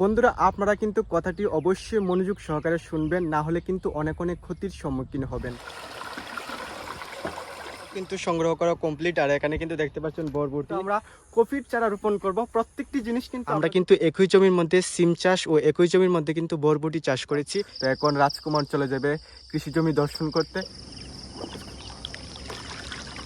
বন্ধুরা আপনারা কিন্তু কথাটি অবশ্যই মনোযোগ সহকারে শুনবেন না হলে কিন্তু অনেক অনেক ক্ষতির সম্মুখীন হবেন। কিন্তু সংগ্রহ করা কমপ্লিট আর এখানে কিন্তু দেখতে পাচ্ছেন বরবটি আমরা কফির চারা রোপণ করব। প্রত্যেকটি জিনিস কিন্তু আমরা কিন্তু একই জমির মধ্যে সিম চাষ ও একই জমির মধ্যে কিন্তু বরবটি চাষ করেছি। তো এখন রাজকুমার চলে যাবে কৃষি জমি দর্শন করতে।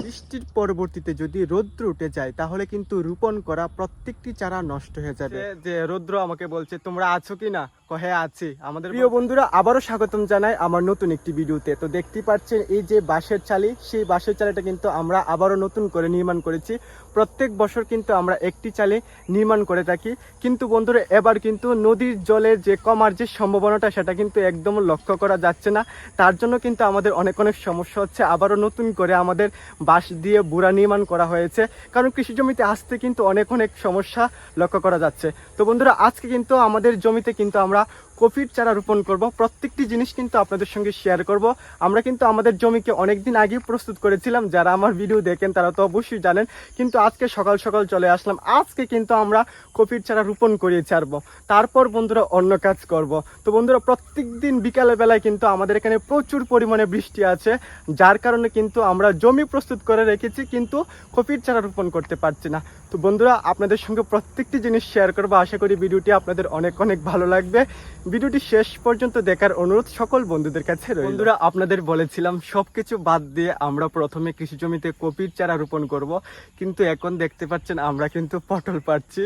বৃষ্টির পরবর্তীতে যদি রৌদ্র উঠে যায় তাহলে কিন্তু রোপণ করা প্রত্যেকটি চারা নষ্ট হয়ে যাবে। যে রৌদ্র আমাকে বলছে তোমরা আছো কি না কহে আছি। আমাদের প্রিয় বন্ধুরা আবারও স্বাগতম জানাই আমার নতুন একটি ভিডিওতে। তো দেখতে পাচ্ছেন এই যে বাঁশের চালি সেই বাঁশের চালিটা কিন্তু আমরা আবারও নতুন করে নির্মাণ করেছি। প্রত্যেক বছর কিন্তু আমরা একটি চালে নির্মাণ করে থাকি। কিন্তু বন্ধুরা এবার কিন্তু নদীর জলের যে কমার যে সম্ভাবনাটা সেটা কিন্তু একদম লক্ষ্য করা যাচ্ছে না। তার জন্য কিন্তু আমাদের অনেক অনেক সমস্যা হচ্ছে। আবারও নতুন করে আমাদের বাঁশ দিয়ে বুড়া নির্মাণ করা হয়েছে। কারণ কৃষি জমিতে আসতে কিন্তু অনেক অনেক সমস্যা লক্ষ্য করা যাচ্ছে। তো বন্ধুরা, আজকে কিন্তু আমাদের জমিতে কিন্তু আমরা কফির চারা রোপণ করব। প্রত্যেকটি জিনিস কিন্তু আপনাদের সঙ্গে শেয়ার করব। আমরা কিন্তু আমাদের জমিকে অনেকদিন আগে প্রস্তুত করেছিলাম। যারা আমার ভিডিও দেখেন, তারা তো অবশ্যই জানেন। কিন্তু আজকে সকাল সকাল চলে আসলাম। আজকে কিন্তু আমরা কফির চারা রোপণ করিয়ে ছাড়বো। তারপর বন্ধুরা অন্য কাজ করব। তো বন্ধুরা প্রত্যেক দিন বিকালে বেলায় কিন্তু আমাদের এখানে প্রচুর পরিমাণে বৃষ্টি আছে। যার কারণে কিন্তু আমরা জমি প্রস্তুত করে রেখেছি, কিন্তু কফির চারা রোপণ করতে পারছি না। তো বন্ধুরা, আপনাদের সঙ্গে প্রত্যেকটি জিনিস শেয়ার করব। আশা করি ভিডিওটি আপনাদের অনেক অনেক ভালো লাগবে। ভিডিওটি শেষ পর্যন্ত দেখার অনুরোধ সকল বন্ধুদের কাছে বন্ধুরা, আপনাদের বলেছিলাম, সবকিছু বাদ দিয়ে আমরা প্রথমে কৃষি জমিতে কপির চারা রোপণ করব। কিন্তু এখন দেখতে পাচ্ছেন, আমরা কিন্তু পটল পাচ্ছি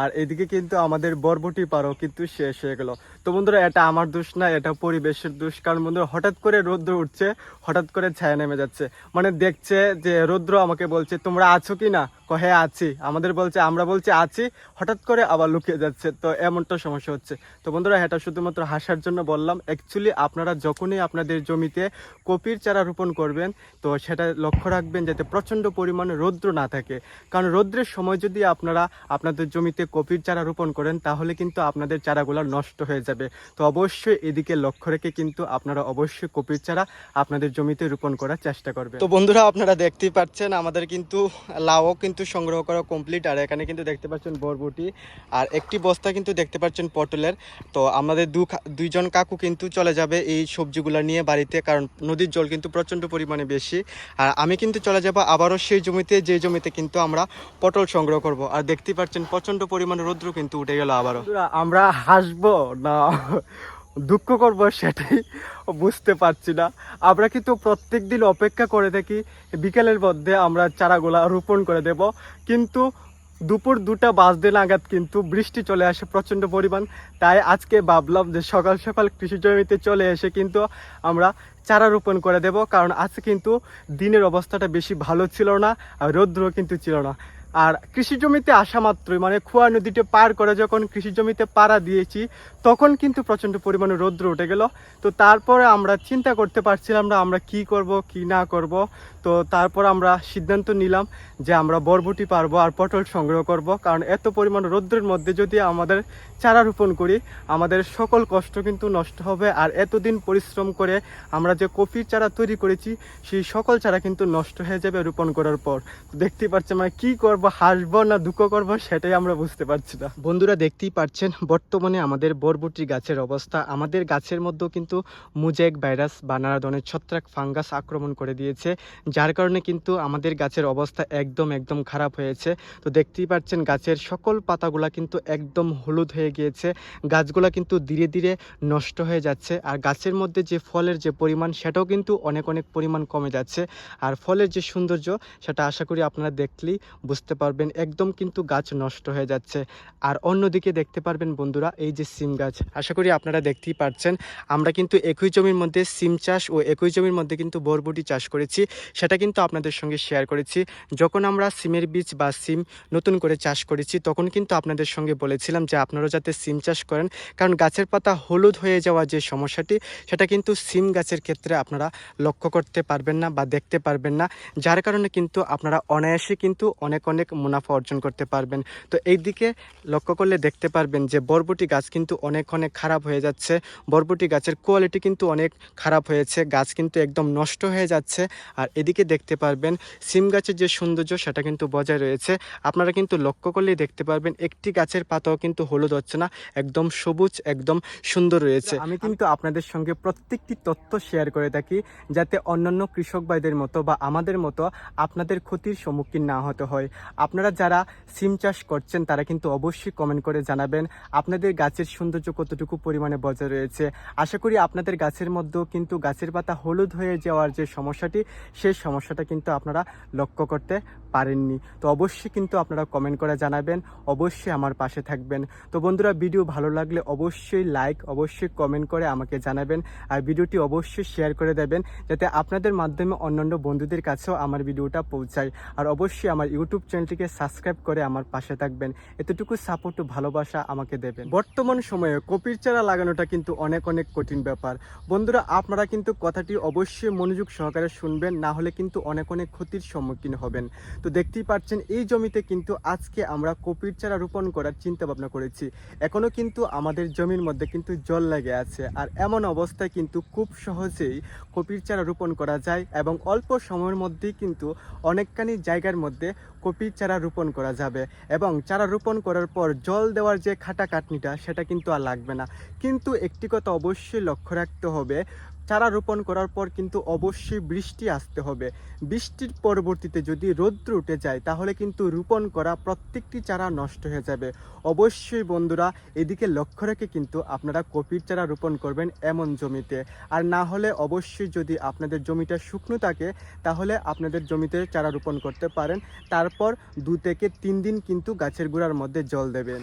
আর এদিকে কিন্তু আমাদের বরবটি পারও কিন্তু শেষ হয়ে গেল। তো বন্ধুরা, এটা আমার দোষ না, এটা পরিবেশের দোষ। কারণ বন্ধুরা, হঠাৎ করে রৌদ্র উঠছে, হঠাৎ করে ছায়া নেমে যাচ্ছে। মানে দেখছে যে রৌদ্র আমাকে বলছে, তোমরা আছো কি না কহে, আছি আমাদের বলছে, আমরা বলছি, আছি। হঠাৎ করে আবার লুকিয়ে যাচ্ছে। তো এমনটা সমস্যা হচ্ছে। তো বন্ধুরা, এটা শুধুমাত্র হাসার জন্য বললাম। অ্যাকচুয়ালি আপনারা যখনই আপনাদের জমিতে কপির চারা রোপণ করবেন, তো সেটা লক্ষ্য রাখবেন যাতে প্রচণ্ড পরিমাণে রৌদ্র না থাকে। কারণ রৌদ্রের সময় যদি আপনারা আপনাদের জমিতে কপির চারা রোপণ করেন, তাহলে কিন্তু আপনাদের চারাগুলো নষ্ট হয়ে যাবে। তো অবশ্যই এদিকে লক্ষ্য রেখে কিন্তু আপনারা অবশ্যই কপির চারা আপনাদের জমিতে রোপণ করার চেষ্টা করবেন। তো বন্ধুরা, আপনারা দেখতেই পাচ্ছেন, আমাদের কিন্তু লাউও কিন্তু সংগ্রহ করা কমপ্লিট আর এখানে কিন্তু দেখতে পাচ্ছেন বরবটি, আর একটি বস্তা কিন্তু দেখতে পাচ্ছেন পটলের। তো আমাদের দু দুইজন কাকু কিন্তু চলে যাবে এই সবজিগুলো নিয়ে বাড়িতে, কারণ নদীর জল কিন্তু প্রচণ্ড পরিমাণে বেশি। আর আমি কিন্তু চলে যাব আবারও সেই জমিতে, যে জমিতে কিন্তু আমরা পটল সংগ্রহ করব। আর দেখতে পাচ্ছেন প্রচণ্ড পরিমাণে রৌদ্র কিন্তু উঠে গেল আবারও। আমরা হাসবো না। দুঃখ করব সেটাই বুঝতে পারছি না। আমরা কিন্তু প্রত্যেক দিন অপেক্ষা করে থাকি, বিকেলের মধ্যে আমরা চারাগুলা রোপণ করে দেব। কিন্তু দুপুর দুটা বাজতে নাগাদ কিন্তু বৃষ্টি চলে আসে, প্রচণ্ড পরিমাণ। তাই আজকে ভাবলাম যে সকাল সকাল কৃষি জমিতে চলে এসে কিন্তু আমরা চারা রোপণ করে দেব। কারণ আজকে কিন্তু দিনের অবস্থাটা বেশি ভালো ছিল না, আর রৌদ্র কিন্তু ছিল না। আর কৃষি জমিতে আসা মাত্রই মানে খোয়া নদীতে পার করে যখন কৃষি জমিতে পাড়া দিয়েছি, তখন কিন্তু প্রচণ্ড পরিমাণে রৌদ্র উঠে গেল। তো তারপরে আমরা চিন্তা করতে পারছিলাম না আমরা কি করব, কি না করব। তো তারপর আমরা সিদ্ধান্ত নিলাম যে আমরা বরবটি পারব আর পটল সংগ্রহ করব। কারণ এত পরিমাণ রৌদ্রের মধ্যে যদি আমাদের চারা রোপণ করি, আমাদের সকল কষ্ট কিন্তু নষ্ট হবে। আর এতদিন পরিশ্রম করে আমরা যে কফির চারা তৈরি করেছি, সেই সকল চারা কিন্তু নষ্ট হয়ে যাবে রোপণ করার পর। তো দেখতেই পাচ্ছেন মানে কি করব হাসবো না, দুঃখ করব, সেটাই আমরা বুঝতে পারছি না। বন্ধুরা দেখতেই পাচ্ছেন বর্তমানে আমাদের বরবটি গাছের অবস্থা। আমাদের গাছের মধ্যেও কিন্তু মুজেক ভাইরাস বা নানা ধরনের ছত্রাক ফাঙ্গাস আক্রমণ করে দিয়েছে। যার কারণে কিন্তু আমাদের গাছের অবস্থা একদম একদম খারাপ হয়েছে। তো দেখতেই পাচ্ছেন গাছের সকল পাতাগুলা কিন্তু একদম হলুদ হয়ে গিয়েছে। গাছগুলা কিন্তু ধীরে ধীরে নষ্ট হয়ে যাচ্ছে। আর গাছের মধ্যে যে ফলের যে পরিমাণ, সেটাও কিন্তু অনেক অনেক পরিমাণ কমে যাচ্ছে। আর ফলের যে সৌন্দর্য, সেটা আশা করি আপনারা দেখলেই বুঝতে পারবেন, একদম কিন্তু গাছ নষ্ট হয়ে যাচ্ছে। আর অন্যদিকে দেখতে পারবেন বন্ধুরা, এই যে সিম গাছ, আশা করি আপনারা দেখতেই পাচ্ছেন আমরা কিন্তু একই জমির মধ্যে সিম চাষ ও একই জমির মধ্যে কিন্তু বরবটি চাষ করেছি, সেটা কিন্তু আপনাদের সঙ্গে শেয়ার করেছি। যখন আমরা সিমের বীজ বা সিম নতুন করে চাষ করেছি, তখন কিন্তু আপনাদের সঙ্গে বলেছিলাম যে আপনারা যাতে সিম চাষ করেন, কারণ গাছের পাতা হলুদ হয়ে যাওয়া যে সমস্যাটি, সেটা কিন্তু সিম গাছের ক্ষেত্রে আপনারা লক্ষ্য করতে পারবেন না বা দেখতে পারবেন না। যার কারণে কিন্তু আপনারা অনায়াসে কিন্তু অনেক অনেক অনেক মুনাফা অর্জন করতে পারবেন। তো এই দিকে লক্ষ্য করলে দেখতে পারবেন যে বরবটি গাছ কিন্তু অনেক অনেক খারাপ হয়ে যাচ্ছে। বরবটি গাছের কোয়ালিটি কিন্তু অনেক খারাপ হয়েছে। গাছ কিন্তু একদম নষ্ট হয়ে যাচ্ছে। আর এদিকে দেখতে পারবেন সিম গাছের যে সৌন্দর্য, সেটা কিন্তু বজায় রয়েছে। আপনারা কিন্তু লক্ষ্য করলেই দেখতে পারবেন একটি গাছের পাতাও কিন্তু হলুদ হচ্ছে না, একদম সবুজ, একদম সুন্দর রয়েছে। আমি কিন্তু আপনাদের সঙ্গে প্রত্যেকটি তথ্য শেয়ার করে থাকি, যাতে অন্যান্য কৃষক ভাইদের মতো বা আমাদের মতো আপনাদের ক্ষতির সম্মুখীন না হতে হয়। আপনারা যারা সিম চাষ করছেন, তারা কিন্তু অবশ্যই কমেন্ট করে জানাবেন আপনাদের গাছের সৌন্দর্য কতটুকু পরিমাণে বজায় রয়েছে। আশা করি আপনাদের গাছের মধ্যেও কিন্তু গাছের পাতা হলুদ হয়ে যাওয়ার যে সমস্যাটি, সেই সমস্যাটা কিন্তু আপনারা লক্ষ্য করতে পারেননি। তো অবশ্যই কিন্তু আপনারা কমেন্ট করে জানাবেন, অবশ্যই আমার পাশে থাকবেন। তো বন্ধুরা ভিডিও ভালো লাগলে অবশ্যই লাইক অবশ্যই কমেন্ট করে আমাকে জানাবেন আর ভিডিওটি অবশ্যই শেয়ার করে দেবেন যাতে আপনাদের মাধ্যমে অন্যান্য বন্ধুদের কাছেও আমার ভিডিওটা পৌঁছায়। আর অবশ্যই আমার ইউটিউব চ্যানেলটিকে সাবস্ক্রাইব করে আমার পাশে থাকবেন। এতটুকু সাপোর্ট ও ভালোবাসা আমাকে দেবেন। বর্তমান সময়ে কপির চারা লাগানোটা কিন্তু অনেক অনেক কঠিন ব্যাপার। বন্ধুরা, আপনারা কিন্তু কথাটি অবশ্যই মনোযোগ সহকারে শুনবেন, না হলে কিন্তু অনেক অনেক ক্ষতির সম্মুখীন হবেন। তো দেখতেই পাচ্ছেন, এই জমিতে কিন্তু আজকে আমরা কপির চারা রোপণ করার চিন্তা ভাবনা করেছি। এখনও কিন্তু আমাদের জমির মধ্যে কিন্তু জল লেগে আছে। আর এমন অবস্থায় কিন্তু খুব সহজেই কপির চারা রোপণ করা যায় এবং অল্প সময়ের মধ্যেই কিন্তু অনেকখানি জায়গার মধ্যে কপির চারা রোপণ করা যাবে এবং চারা রোপণ করার পর জল দেওয়ার যে খাটা কাটনিটা সেটা কিন্তু আর লাগবে না। কিন্তু একটি কথা অবশ্যই লক্ষ্য রাখতে হবে চারা রোপণ করার পর কিন্তু অবশ্যই বৃষ্টি আসতে হবে। বৃষ্টির পরবর্তীতে যদি রৌদ্র উঠে যায়, তাহলে কিন্তু রোপণ করা প্রত্যেকটি চারা নষ্ট হয়ে যাবে। অবশ্যই বন্ধুরা, এদিকে লক্ষ্য রেখে কিন্তু আপনারা কপির চারা রোপণ করবেন এমন জমিতে। আর না হলে অবশ্যই যদি আপনাদের জমিটা শুকনো থাকে, তাহলে আপনাদের জমিতে চারা রোপণ করতে পারেন। তারপর দু থেকে তিন দিন কিন্তু গাছের গোড়ার মধ্যে জল দেবেন।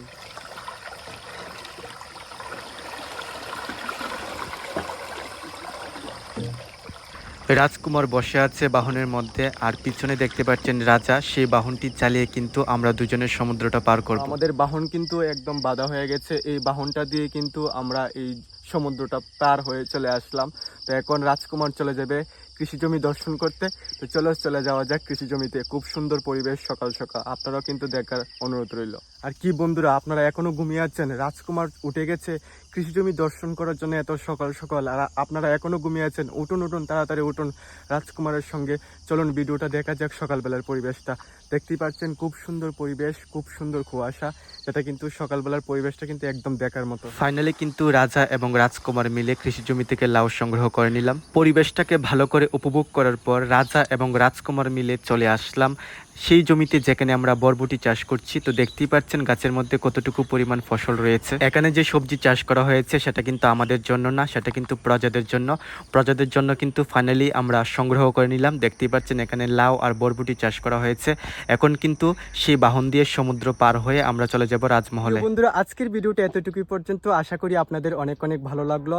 রাজকুমার বসে আছে বাহনের মধ্যে আর পিছনে দেখতে পাচ্ছেন রাজা। সেই বাহনটি চালিয়ে কিন্তু আমরা দুজনের সমুদ্রটা পার করব। আমাদের বাহন কিন্তু একদম বাধা হয়ে গেছে। এই বাহনটা দিয়ে কিন্তু আমরা এই সমুদ্রটা পার হয়ে চলে আসলাম। তো এখন রাজকুমার চলে যাবে কৃষি জমি দর্শন করতে। তো চলো চলে যাওয়া যাক কৃষি জমিতে। খুব সুন্দর পরিবেশ সকাল সকাল। আপনারাও কিন্তু দেখার অনুরোধ রইল। আর কি বন্ধুরা, আপনারা এখনও ঘুমিয়ে আছেন? রাজকুমার উঠে গেছে কৃষি জমি দর্শন করার জন্য এত সকাল সকাল। আর আপনারা এখনও ঘুমিয়ে আছেন? উঠুন উঠুন, তাড়াতাড়ি উঠুন রাজকুমারের সঙ্গে। চলুন ভিডিওটা দেখা যাক সকালবেলার পরিবেশটা। দেখতেই পাচ্ছেন খুব সুন্দর পরিবেশ, খুব সুন্দর কুয়াশা। যেটা কিন্তু সকালবেলার পরিবেশটা কিন্তু একদম দেখার মতো। ফাইনালি কিন্তু রাজা এবং রাজকুমার মিলে কৃষি জমি থেকে লাউ সংগ্রহ করে নিলাম। পরিবেশটাকে ভালো করে উপভোগ করার পর রাজা এবং রাজকুমার মিলে চলে আসলাম সেই জমিতে যেখানে আমরা বরবটি চাষ করছি, তো দেখতেই পাচ্ছেন গাছের মধ্যে কতটুকু পরিমাণ ফসল রয়েছে। এখানে যে সবজি চাষ করা হয়েছে, সেটা কিন্তু আমাদের জন্য না, সেটা কিন্তু প্রজাদের জন্য। প্রজাদের জন্য কিন্তু ফাইনালি আমরা সংগ্রহ করে নিলাম। দেখতেই পাচ্ছেন এখানে লাউ আর বরবটি চাষ করা হয়েছে। এখন কিন্তু সেই বাহন দিয়ে সমুদ্র পার হয়ে আমরা চলে যাব রাজমহলে। বন্ধুরা, আজকের ভিডিওটা এতটুকুই পর্যন্ত। আশা করি আপনাদের অনেক অনেক ভালো লাগল।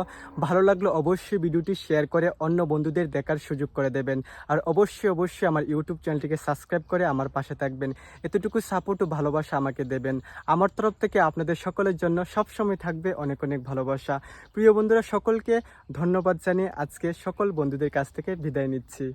ভালো লাগল অবশ্যই ভিডিওটি শেয়ার করে অন্য বন্ধুদের দেখার সুযোগ করে দেবেন। আর অবশ্যই অবশ্যই আমার ইউটিউব চ্যানেলটিকে সাবস্ক্রাইব করে আমার পাশে থাকবেন। এতটুকু সাপোর্ট ও ভালোবাসা আমাকে দেবেন। আমার তরফ থেকে আপনাদের সকলের জন্য সবসময় থাকবে অনেক অনেক ভালোবাসা। প্রিয় বন্ধুরা, সকলকে ধন্যবাদ জানিয়ে আজকে সকল বন্ধুদের কাছ থেকে বিদায় নিচ্ছি।